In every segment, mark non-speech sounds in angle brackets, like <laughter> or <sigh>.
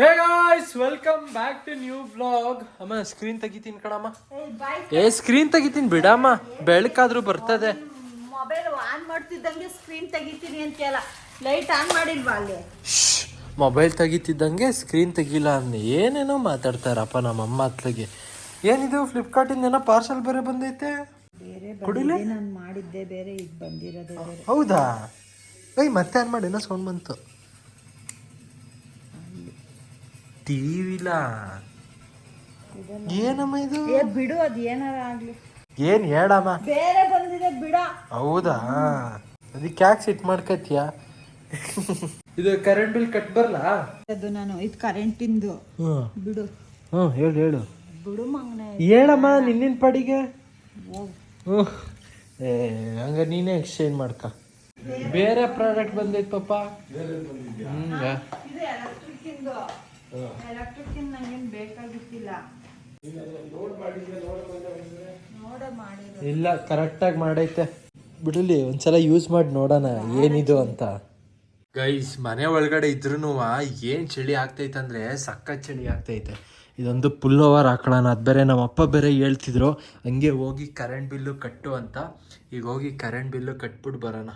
Hey guys welcome back to new vlog ಅಮ್ಮ screen ತೆಗಿತೀನಿ ಕಣಮ್ಮ. ಏ ಸ್ಕ್ರೀನ್ ತೆಗಿತೀನಿ ಬಿಡಮ್ಮ. ಬೆಳಕಾದ್ರೂ ಬರ್ತದೆ. ಮೊಬೈಲ್ ಆನ್ ಮಾಡ್ತಿದ್ದಂಗೆ ಸ್ಕ್ರೀನ್ ತೆಗಿತೀನಿ ಅಂತೆಲ್ಲ ಲೈಟ್ ಆನ್ ಮಾಡಿಲ್ವಾ ಅಲ್ಲಿ? ಮೊಬೈಲ್ ತೆಗಿತಿದ್ದಂಗೆ ಸ್ಕ್ರೀನ್ ತೆಗಿಲ್ಲ ಅಂದ್ರೆ ಏನೇನೋ ಮಾತಾಡ್ತಾರಪ್ಪ ನಮ್ಮ ಅಮ್ಮ ಅತ್ಲಗೆ. ಏನಿದು ಫ್ಲಿಪ್ಕಾರ್ಟಿಂದ ಏನೋ ಪಾರ್ಸಲ್ ಬೇರೆ ಬಂದೈತೆ? ಬೇರೆ ಕೊಡಿಲೆ ನಾನು ಮಾಡಿದ್ದೆ ಬೇರೆ ಇದು ಬಂದಿರೋದೇ ಹೌದಾ? ಏಯ್ ಮತ್ತೆ ಆನ್ ಮಾಡಿ ಏನೋ ಸೌಂಡ್ ಬಂತು ಟಿವಿಲ ಏನಮ್ಮ ಇದು? ಏ ಬಿಡು ಅದು ಏನಾರ ಆಗ್ಲಿ. ಏನ್ ಹೇಳಮ್ಮ? ಬೇರೆ ಬಂದಿದೆ ಬಿಡ. ಹೌದಾ? ಅದಕ್ಕೆ ಯಾಕೆ ಸಿಟ್ ಮಾಡ್ಕತ್ತೀಯ ಇದು ಕರೆಂಟ್ ಬಿಲ್ ಕಟ್ ಬರಲ್ಲ ಅದು ನಾನು ಇದು ಕರೆಂಟಿಂದು ಹ್ಮ್. ಬಿಡು. ಹ್ಮ್ ಹೇಳು ಹೇಳು. ಬಿಡು ಮಂಗನೆ ಹೇಳಮ್ಮ ನಿನ್ನಿನ ಪಡಿಗೆ? ಹೋಗು ಹ್ಮ್. ಏ ಹಂಗ ನೀನೇ ಎಕ್ಸ್ಚೇಂಜ್ ಮಾಡ್ಕ. ಬೇರೆ ಪ್ರಾಡಕ್ಟ್ ಬಂದೈತ್ ಪಾಪ. ಹ್ಮ್ ಇದು. ಎಲೆಕ್ಟ್ರಿಕ್ ಕರೆಕ್ಟ್ ನಂಗೇನು ಬೇಕಾಗಿತ್ತಿಲ್ಲ ಇಲ್ಲ ಕರೆಕ್ಟಾಗಿ ಮಾಡೈತೆ. ಬಿಡಲಿ ಒಂದ್ಸಲ ಯೂಸ್ ಮಾಡಿ ನೋಡೋಣ ಏನಿದು ಅಂತ. ಗೈಸ್ ಮನೆ ಒಳಗಡೆ ಇದ್ರೂ ಏನು ಚಳಿ ಆಗ್ತೈತೆ ಅಂದರೆ ಸಖತ್ ಚಳಿ ಆಗ್ತೈತೆ. ಇದೊಂದು ಪುಲ್ ಓವರ್ ಹಾಕೋಣ ಅದು ಬೇರೆ ನಮ್ಮ ಅಪ್ಪ ಬೇರೆ ಹೇಳ್ತಿದ್ರು. ಹಂಗೆ ಹೋಗಿ ಕರೆಂಟ್ ಬಿಲ್ಲು ಕಟ್ಟು ಅಂತ. ಈಗ ಹೋಗಿ ಕರೆಂಟ್ ಬಿಲ್ಲು ಕಟ್ಬಿಟ್ಟು ಬರೋಣ.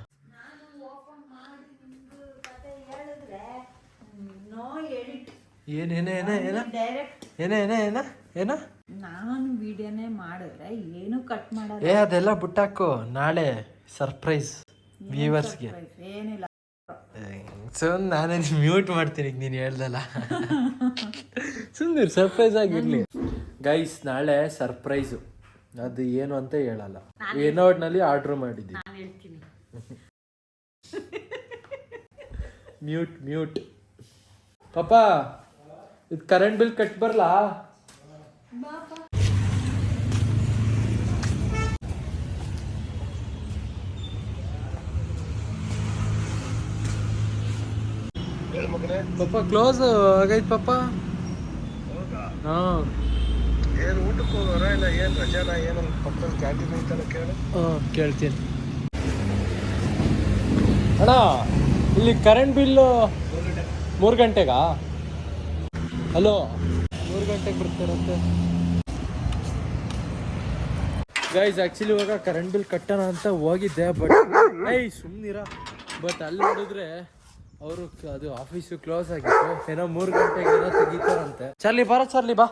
ನೋ ಎಡಿಟ್ ನಾನು ವಿಡಿಯೋನೇ ಮಾಡಿದ್ರೆ ಏನು ಕಟ್ ಮಾಡಲ್ಲ. ಏ ಅದೆಲ್ಲ ಬಿಟ್ಟಾಕು. ನಾಳೆ ಸರ್ಪ್ರೈಸ್ ವ್ಯೂವರ್ಸ್ಗೆ ಏನಿಲ್ಲ. ಸೊ ನಾನೇ ಮ್ಯೂಟ್ ಮಾಡ್ತೀನಿ ನೀನು ಹೇಳ್ದಲ್ಲ. ಸುಂದರ್ ಸರ್ಪ್ರೈಸ್ ಆಗಿರ್ಲಿ. ಗೈಸ್ ನಾಳೆ ಸರ್ಪ್ರೈಸು ಅದು ಏನು ಅಂತ ಹೇಳಲ್ಲ. ಏನೋ ಒಟ್ನಲ್ಲಿ ಆರ್ಡರ್ ಹೇಳ್ತೀನಿ. ಮ್ಯೂಟ್ ಮ್ಯೂಟ್ ಪಾಪ ಇದು ಕರೆಂಟ್ ಬಿಲ್ ಕಟ್ ಬರಲಾ? ಪಾಪ ಕ್ಲೋಸ್ ಆಗೈತ್ ಪಾಪ. ಹಾಂ. ಏನು ಊಟಕ್ಕೆ ಹೋಗೋರ ಇಲ್ಲ ಏನು ರಜಾನ ಏನು ಪಕ್ಕದಲ್ಲಿ ಕ್ಯಾಂಟೀನ್ ಐತಲ್ಲ ಕೇಳು. ಹಾಂ ಕೇಳ್ತೀನಿ. ಅಣ್ಣ ಇಲ್ಲಿ ಕರೆಂಟ್ ಬಿಲ್ಲು ಮೂರು ಗಂಟೆಗಾ? ಹಲೋ. ಮೂರು ಗಂಟೆಗೆ ಬರ್ತಾರಂತೆ ಗೈಸ್ ಆ್ಯಕ್ಚುಲಿ ಇವಾಗ ಕರೆಂಟ್ ಬಿಲ್ ಕಟ್ಟೋಣ ಅಂತ ಹೋಗಿದ್ದೆ ಬಟ್ ಐ ಸುಮ್ಮನಿರ ಬಟ್ ಅಲ್ಲಿ ನೋಡಿದ್ರೆ ಅವರು ಅದು ಆಫೀಸು ಕ್ಲೋಸ್ ಆಗಿತ್ತು. ಏನೋ ಮೂರು ಗಂಟೆಗೆ ಏನೋ ತೆಗಿತಾರಂತೆ. ಚಾರ್ಲಿ ಬಾರ ಚಾರ್ಲಿ ಬಾ.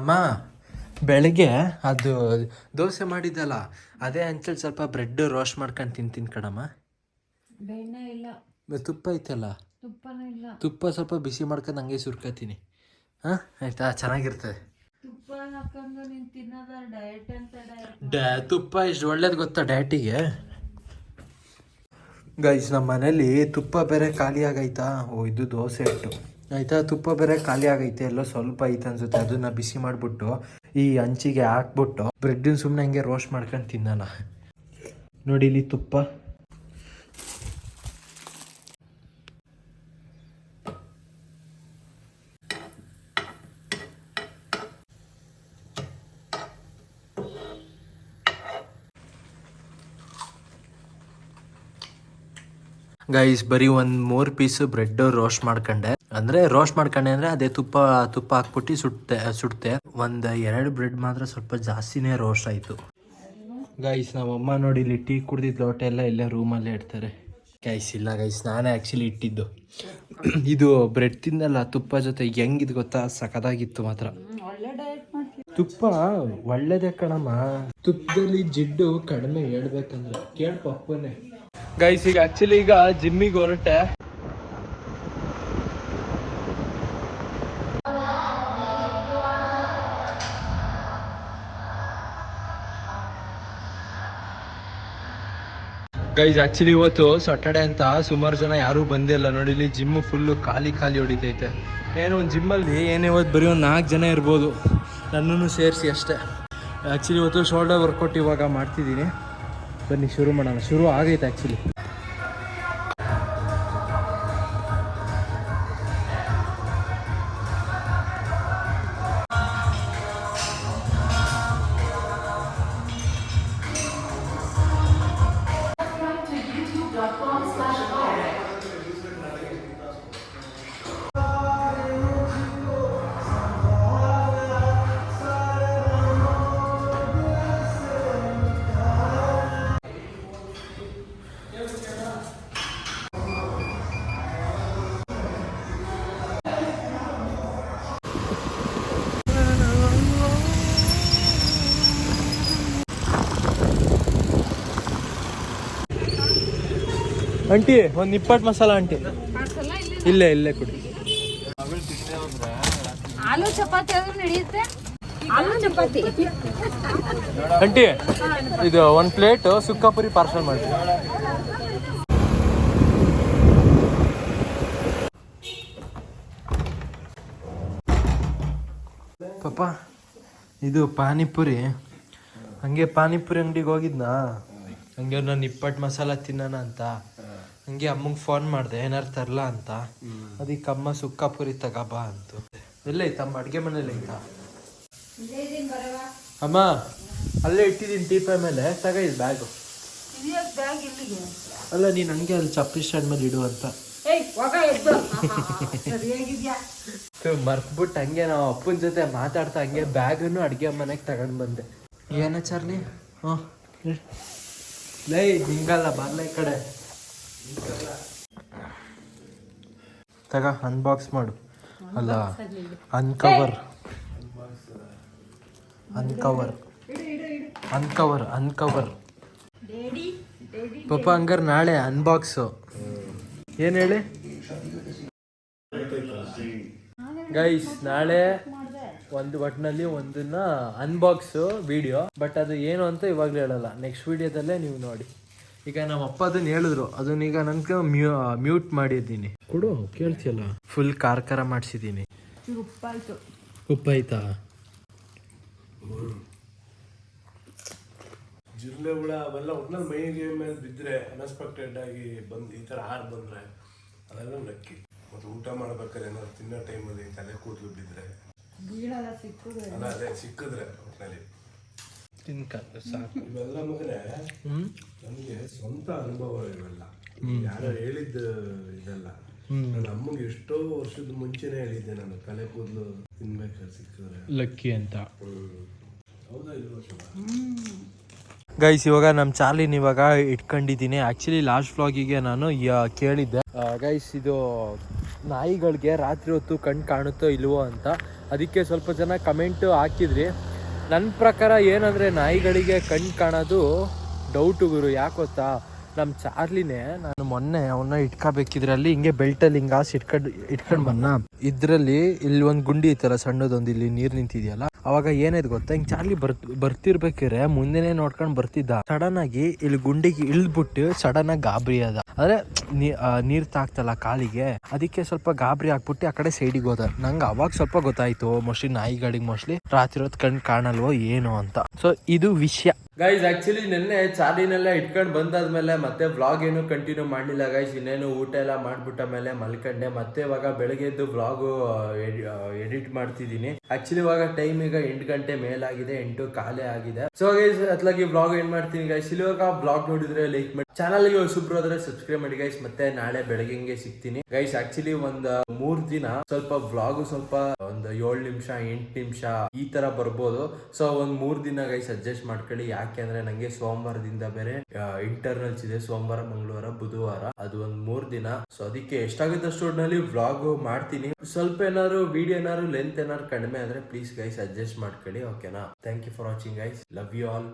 ಅಮ್ಮ ಬೆಳಿಗ್ಗೆ ಅದು ದೋಸೆ ಮಾಡಿದ್ದಲ್ಲ ಅದೇ ಅಂಚಲ್ಲಿ ಸ್ವಲ್ಪ ಬ್ರೆಡ್ ರೋಸ್ಟ್ ಮಾಡ್ಕೊಂಡು ತಿಂತೀನಿ ಕಣಮ್ಮ. ಬೆಣ್ಣೆ ಇಲ್ಲ. ತುಪ್ಪ ಐತಲ್ಲ? ತುಪ್ಪ ಸ್ವಲ್ಪ ಬಿಸಿ ಮಾಡ್ಕೊಂಡು ಹಂಗೆ ಸುರ್ಕೋತೀನಿ. ಹಾಂ? ಆಯ್ತಾ? ಚೆನ್ನಾಗಿರ್ತದೆ. ಡ್ಯಾ ತುಪ್ಪ ಎಷ್ಟು ಒಳ್ಳೇದು ಗೊತ್ತಾ ಡಯಟಿಗೆ ಗೈಸ್ ನಮ್ಮ ಮನೇಲಿ ತುಪ್ಪ ಬೇರೆ ಖಾಲಿ ಆಗೈತಾ? ಓ ಇದು ದೋಸೆ ಇಟ್ಟು ಆಯ್ತಾ? ತುಪ್ಪ ಬೇರೆ ಖಾಲಿ ಆಗೈತೆ. ಎಲ್ಲೋ ಸ್ವಲ್ಪ ಐತೆ ಅನ್ಸುತ್ತೆ. ಅದನ್ನ ಬಿಸಿ ಮಾಡಿಬಿಟ್ಟು ಈ ಹಂಚಿಗೆ ಹಾಕ್ಬಿಟ್ಟು ಬ್ರೆಡ್ಡಿನ ಸುಮ್ಮನೆ ಹಂಗೆ ರೋಸ್ಟ್ ಮಾಡ್ಕೊಂಡು ತಿನ್ನೋಣ. ನೋಡಿ ಇಲ್ಲಿ ತುಪ್ಪ. ಗೈಸ್ ಬರೀ ಒಂದು ಮೂರು ಪೀಸ್ ಬ್ರೆಡ್ ರೋಸ್ಟ್ ಮಾಡ್ಕೊಂಡೆ. ಅಂದ್ರೆ ರೋಸ್ಟ್ ಮಾಡ್ಕೊಂಡೆ ಅಂದ್ರೆ ಅದೇ ತುಪ್ಪ ತುಪ್ಪ ಹಾಕ್ಬಿಟ್ಟು ಸುಟ್ಟೆ ಸುಡ್ತೆ ಒಂದು ಎರಡು ಬ್ರೆಡ್ ಮಾತ್ರ ಸ್ವಲ್ಪ ಜಾಸ್ತಿನೇ ರೋಸ್ಟ್ ಆಯಿತು. ಗೈಸ್ ನಮ್ಮಮ್ಮ ನೋಡಿ ಇಲ್ಲಿ ಟೀ ಕುಡ್ದಿದ್ದು ಲೋಟ ಎಲ್ಲ ಇಲ್ಲೇ ರೂಮಲ್ಲೇ ಇಡ್ತಾರೆ. ಗೈಸ್ ಇಲ್ಲ ಗೈಸ್ ನಾನೇ ಆ್ಯಕ್ಚುಲಿ ಇಟ್ಟಿದ್ದು. <clears throat> ಇದು ಬ್ರೆಡ್ ತಿಂದಲ್ಲ, ತುಪ್ಪ ಜೊತೆ ಹೆಂಗಿದ್ ಗೊತ್ತಾ? ಸಖತ್ತಾಗಿತ್ತು ಮಾತ್ರ. ತುಪ್ಪ ಒಳ್ಳೇದೇ ಕಣಮ್ಮ. ತುಪ್ಪದಲ್ಲಿ ಜಿಡ್ಡು ಕಡಿಮೆ ಹೇಳ್ಬೇಕಂದ್ರೆ. ಕೇಳ ಪಪ್ಪನೇ ಗೈಸ್ ಈಗ ಆಕ್ಚುಲಿ ಈಗ ಜಿಮ್ಮಿಗೆ ಹೊರಟೆ. ಗೈಸ್ ಆಕ್ಚುಲಿ ಇವತ್ತು ಸಾಟರ್ಡೆ ಅಂತ ಸುಮಾರು ಜನ ಯಾರೂ ಬಂದಿಲ್ಲ. ನೋಡಿ, ಇಲ್ಲಿ ಜಿಮ್ ಫುಲ್ಲು ಖಾಲಿ ಖಾಲಿ ಹೊಡಿತೈತೆ. ಏನೋ, ಒಂದು ಜಿಮ್ಮಲ್ಲಿ ಏನೇ ಇವತ್ತು ಬರೀ ಒಂದು ನಾಲ್ಕು ಜನ ಇರ್ಬೋದು. ನನ್ನನ್ನು ಸೇರಿಸಿ ಅಷ್ಟೇ. ಆ್ಯಕ್ಚುಲಿ ಇವತ್ತು ಶೋಲ್ಡರ್ ವರ್ಕೌಟ್ ಇವಾಗ ಮಾಡ್ತಿದ್ದೀನಿ. ಬನ್ನಿ ಶುರು ಮಾಡೋಣ. ಶುರು ಆಗೈತೆ ಆ್ಯಕ್ಚುಲಿ ಆಂಟಿ ಒಂದು ಇಪ್ಪತ್ತು ಮಸಾಲ ಆಂಟಿ ಇಲ್ಲೇ ಇಲ್ಲೇ ಕೊಡಿ. ಆಲೂ ಚಪಾತಿ ಆದ್ರೂ ನಡೆಯುತ್ತೆ. ಆಲೂ ಚಪಾತಿ. ಆಂಟಿ ಇದು ಒಂದು ಪ್ಲೇಟ್ ಸುಕ್ಕಾಪುರಿ ಪಾರ್ಸಲ್ ಮಾಡಿ ಪಾಪ ಇದು ಪಾನಿಪುರಿ. ಹಂಗೆ ಪಾನಿಪುರಿ ಅಂಗಡಿಗೆ ಹೋಗಿದ್ನಾ? ಹಂಗೆ ನಾನು ಇಪ್ಪತ್ತು ಮಸಾಲ ತಿನ್ನೋಣ ಅಂತ. ಹಂಗೆ ಅಮ್ಮಂಗೆ ಫೋನ್ ಮಾಡಿದೆ ಏನಾರು ತರಲ ಅಂತ. ಅದಕ್ಕೆ ಅಮ್ಮ ಸುಕ್ಕಾಪುರಿ ತಗಬ ಅಂತ. ಎಲ್ಲ ಅಮ್ಮ ಅಡುಗೆ ಮನೇಲಿ ಐತಾ ಅಮ್ಮ ಅಲ್ಲೇ ಇಟ್ಟಿದ್ದೀನಿ ಟೀಪ ಮೇಲೆ ತಗ ಇದು ಬ್ಯಾಗು ಬ್ಯಾಗ್ ಇಲ್ಲಿಗೆ? ಅಲ್ಲ ನೀನು ಹಂಗೆ ಅಲ್ಲಿ ಚಪ್ಪಲಿ ಸ್ಟ್ಯಾಂಡ್ ಮೇಲೆ ಇಡು ಅಂತ. ಮರ್ತ್ಬಿಟ್ಟು ಹಂಗೆ ನಾವು ಅಪ್ಪನ ಜೊತೆ ಮಾತಾಡ್ತಾ ಹಂಗೆ ಬ್ಯಾಗನ್ನು ಅಡುಗೆ ಮನೆಗೆ ತಗೊಂಡು ಬಂದೆ. ಏನ ಚಾರ್ಲಿ? ಹ್ಞೂ ಲೈ ಹಿಂಗಲ್ಲ ಬರ್ಲ ಈ ಕಡೆ. ತಗ ಅನ್ಬಾಕ್ಸ್ ಮಾಡು. ಅಲ್ಲ ಅನ್ಕವರ್ ಅನ್ಕವರ್ ಅನ್ಕವರ್ ಅನ್ಕವರ್ ಪಪ್ಪ ಹಂಗಾರ ಪಾಪ ಹಂಗಾರೆ ನಾಳೆ ಅನ್ಬಾಕ್ಸು ಏನು ಹೇಳಿ? ಗೈಸ್ ನಾಳೆ ಒಂದು ಒಟ್ಟಿನಲ್ಲಿ ಒಂದನ್ನ ಅನ್ಬಾಕ್ಸು ವಿಡಿಯೋ ಬಟ್ ಅದು ಏನು ಅಂತ ಇವಾಗಲೇ ಹೇಳಲ್ಲ. ನೆಕ್ಸ್ಟ್ ವಿಡಿಯೋದಲ್ಲೇ ನೀವು ನೋಡಿ. ಈಗ ನಮ್ಮ ಅಪ್ಪ ಅದನ್ನ ಹೇಳಿದ್ರು. ಅದನ್ನ ಈಗ ನನ್ಗೆ ಮ್ಯೂ ಮ್ಯೂಟ್ ಮಾಡಿದ್ದೀನಿ. ಕೊಡು ಕೇಳ್ತಿಯಲ್ಲ? ಫುಲ್ ಖಾರ ಖಾರ ಮಾಡಿಸಿದ್ದೀನಿ ಉಪ್ಪಾಯ್ತು. ಉಪ್ಪಾಯ್ತಾ? ಜಿರಳೆ ಹುಳ ಅವೆಲ್ಲ ಒಟ್ನಲ್ಲಿ ಮೈಗೆ ಮೇಲೆ ಬಿದ್ದರೆ ಅನ್ಎಕ್ಸ್ಪೆಕ್ಟೆಡ್ ಆಗಿ ಬಂದು ಈ ಥರ ಹಾರು ಬಂದರೆ ಅದೆಲ್ಲ ನಕ್ಕಿ ಮತ್ತು ಊಟ ಮಾಡ್ಬೇಕಾದ್ರೆ ಏನಾದ್ರು ತಿನ್ನೋ ಟೈಮಲ್ಲಿ ತಲೆ ಕೂದಲು ಬಿದ್ದರೆ ಅಲ್ಲ ಅದೇ ಸಿಕ್ಕಿದ್ರೆ ಒಟ್ಟಿನಲ್ಲಿ ತಿನ್ಕ ಸಾಕು. ಇವೆಲ್ಲ ಮಗನೇ ನಮಗೆ ನನಗೆ ಸ್ವಂತ ಅನುಭವ ಇವೆಲ್ಲ. ಯಾರು ಹೇಳಿದ್ದ ಇದೆಲ್ಲ. ನನ್ನ ಅಮ್ಮಗೆ ಎಷ್ಟೋ ವರ್ಷದ ಮುಂಚೆನೇ ಹೇಳಿದ್ದೆ ನಾನು ತಲೆ ಕೂದಲು ತಿನ್ಬೇಕು ಸಿಕ್ಕಿದ್ರೆ. ಲಕ್ಕಿ ಅಂತ. ಹೌದಾ ಇಲ್ವಾ ಗೈಸ್ ಇವಾಗ ನಮ್ಮ ಚಾರ್ಲಿನ ಇವಾಗ ಇಟ್ಕೊಂಡಿದ್ದೀನಿ. ಆ್ಯಕ್ಚುಲಿ ಲಾಸ್ಟ್ ಫ್ಲಾಗಿಗೆ ನಾನು ಕೇಳಿದ್ದೆ. ಗೈಸ್ ಇದು ನಾಯಿಗಳಿಗೆ ರಾತ್ರಿ ಹೊತ್ತು ಕಣ್ಣು ಕಾಣುತ್ತೋ ಇಲ್ವೋ ಅಂತ. ಅದಕ್ಕೆ ಸ್ವಲ್ಪ ಜನ ಕಮೆಂಟು ಹಾಕಿದ್ರಿ. ನನ್ನ ಪ್ರಕಾರ ಏನಂದರೆ ನಾಯಿಗಳಿಗೆ ಕಣ್ಣು ಕಾಣೋದು ಡೌಟು ಗುರು. ಯಾಕೆ ಗೊತ್ತಾ? ನಮ್ಮ ಚಾರ್ಲಿನೇ ಮೊನ್ನೆ ಅವನ್ನ ಇಟ್ಕೋಬೇಕಿದ್ರಲ್ಲಿ ಹಿಂಗೆ ಬೆಲ್ಟಲ್ಲಿ ಹಿಂಗೆ ಆಸಿ ಇಟ್ಕೊಂಡು ಇಟ್ಕೊಂಡು ಬನ್ನ ಇದ್ರಲ್ಲಿ ಇಲ್ಲಿ ಒಂದು ಗುಂಡಿ ಇತ್ತಲ್ಲ ಸಣ್ಣದೊಂದು, ಇಲ್ಲಿ ನೀರು ನಿಂತಿದೆಯಲ್ಲ, ಅವಾಗ ಏನಾಯ್ತು ಗೊತ್ತಾ? ಹಿಂಗೆ ಚಾರ್ಲಿ ಬರ್, ಬರ್ತಿರ್ಬೇಕಿದ್ರೆ ಮುಂದೆನೆ ನೋಡ್ಕೊಂಡು ಬರ್ತಿದ್ದ. ಸಡನ್ ಆಗಿ ಇಲ್ಲಿ ಗುಂಡಿಗೆ ಇಳ್ದ್ಬಿಟ್ಟು ಸಡನ್ ಆಗಿ ಗಾಬರಿ ಅದ ಅಂದ್ರೆ ನೀರ್ ತಾಕ್ತಲ್ಲ ಕಾಲಿಗೆ, ಅದಕ್ಕೆ ಸ್ವಲ್ಪ ಗಾಬರಿ ಹಾಕ್ಬಿಟ್ಟು ಆ ಕಡೆ ಸೈಡಿಗೆ ಹೋದ. ನಂಗೆ ಅವಾಗ ಸ್ವಲ್ಪ ಗೊತ್ತಾಯ್ತು, ಮೋಸ್ಟ್ಲಿ ನಾಯಿಗಳಿಗೆ ಮೋಸ್ಟ್ಲಿ ರಾತ್ರಿ ಹೊತ್ತು ಕಣ್ ಕಾಣಲ್ವೋ ಏನು ಅಂತ. ಸೊ ಇದು ವಿಷಯ. ಗೈಸ್ ಆಕ್ಚುಲಿ ನಿನ್ನೆ ಚಾರ್ಲಿನೆಲ್ಲ ಇಟ್ಕೊಂಡು ಬಂದಾದ್ಮೇಲೆ ಮತ್ತೆ ವ್ಲಾಗ್ ಏನು ಕಂಟಿನ್ಯೂ ಮಾಡಲಿಲ್ಲ. ಗೈಸ್ ಇನ್ನೇನು ಊಟ ಎಲ್ಲ ಮಾಡ್ಬಿಟ್ಟ ಮೇಲೆ ಮಲ್ಕಂಡೆ. ಮತ್ತೆ ಇವಾಗ ಬೆಳಗ್ಗೆ ಎದ್ದು ವ್ಲಾಗು ಎಡಿಟ್ ಮಾಡ್ತಿದ್ದೀನಿ. ಆಕ್ಚುಲಿ ಇವಾಗ ಟೈಮ್ ಈಗ ಎಂಟು ಗಂಟೆ ಮೇಲಾಗಿದೆ. ಎಂಟು ಕಾಲೇ ಆಗಿದೆ. ಸೊ ಗೈಸ್ ಅತ್ಲಾಗಿ ವ್ಲಾಗ್ ಏನ್ ಮಾಡ್ತೀನಿ? ಗೈಸ್ ಇವಾಗ ವ್ಲಾಗ್ ನೋಡಿದ್ರೆ ಲೈಕ್ ಮಾಡಿ. ಚಾನಲ್ಗೆ ಹೊಸಬ್ರು ಆದ್ರೆ ಸಬ್ಸ್ಕ್ರೈಬ್ ಮಾಡಿ ಗೈಸ್ ಮತ್ತೆ ನಾಳೆ ಬೆಳಗ್ಗೆ ಸಿಗ್ತೀನಿ. ಗೈಸ್ ಆಕ್ಚುಲಿ ಒಂದ್ ಮೂರ್ ದಿನ ಸ್ವಲ್ಪ ವ್ಲಾಗ್ ಸ್ವಲ್ಪ ಒಂದ್ ಏಳು ನಿಮಿಷ, ಎಂಟ್ ನಿಮಿಷ ಈ ತರ ಬರ್ಬೋದು. ಸೊ ಒಂದ್ ಮೂರ್ ದಿನ ಗೈಸ್ ಅಡ್ಜಸ್ಟ್ ಮಾಡ್ಕೊಳ್ಳಿ. ಅಂದ್ರೆ ನಂಗೆ ಸೋಮವಾರದಿಂದ ಬೇರೆ ಇಂಟರ್ನಲ್ಸ್ ಇದೆ. ಸೋಮವಾರ, ಮಂಗಳವಾರ, ಬುಧವಾರ. ಅದು ಒಂದ್ ಮೂರ್ ದಿನ. ಸೊ ಅದಕ್ಕೆ ಎಷ್ಟಾಗುತ್ತೆ ಅಷ್ಟೊಟ್ಟಿನಲ್ಲಿ ವ್ಲಾಗ್ ಮಾಡ್ತೀನಿ. ಸ್ವಲ್ಪ ಏನಾದ್ರು ವಿಡಿಯೋ ಏನಾದ್ರು ಲೆಂತ್ ಏನಾದ್ರು ಕಡಿಮೆ ಆದ್ರೆ ಪ್ಲೀಸ್ ಗೈಸ್ ಅಡ್ಜಸ್ಟ್ ಮಾಡ್ಕೊಳ್ಳಿ ಓಕೆನಾ thank you for watching guys love you all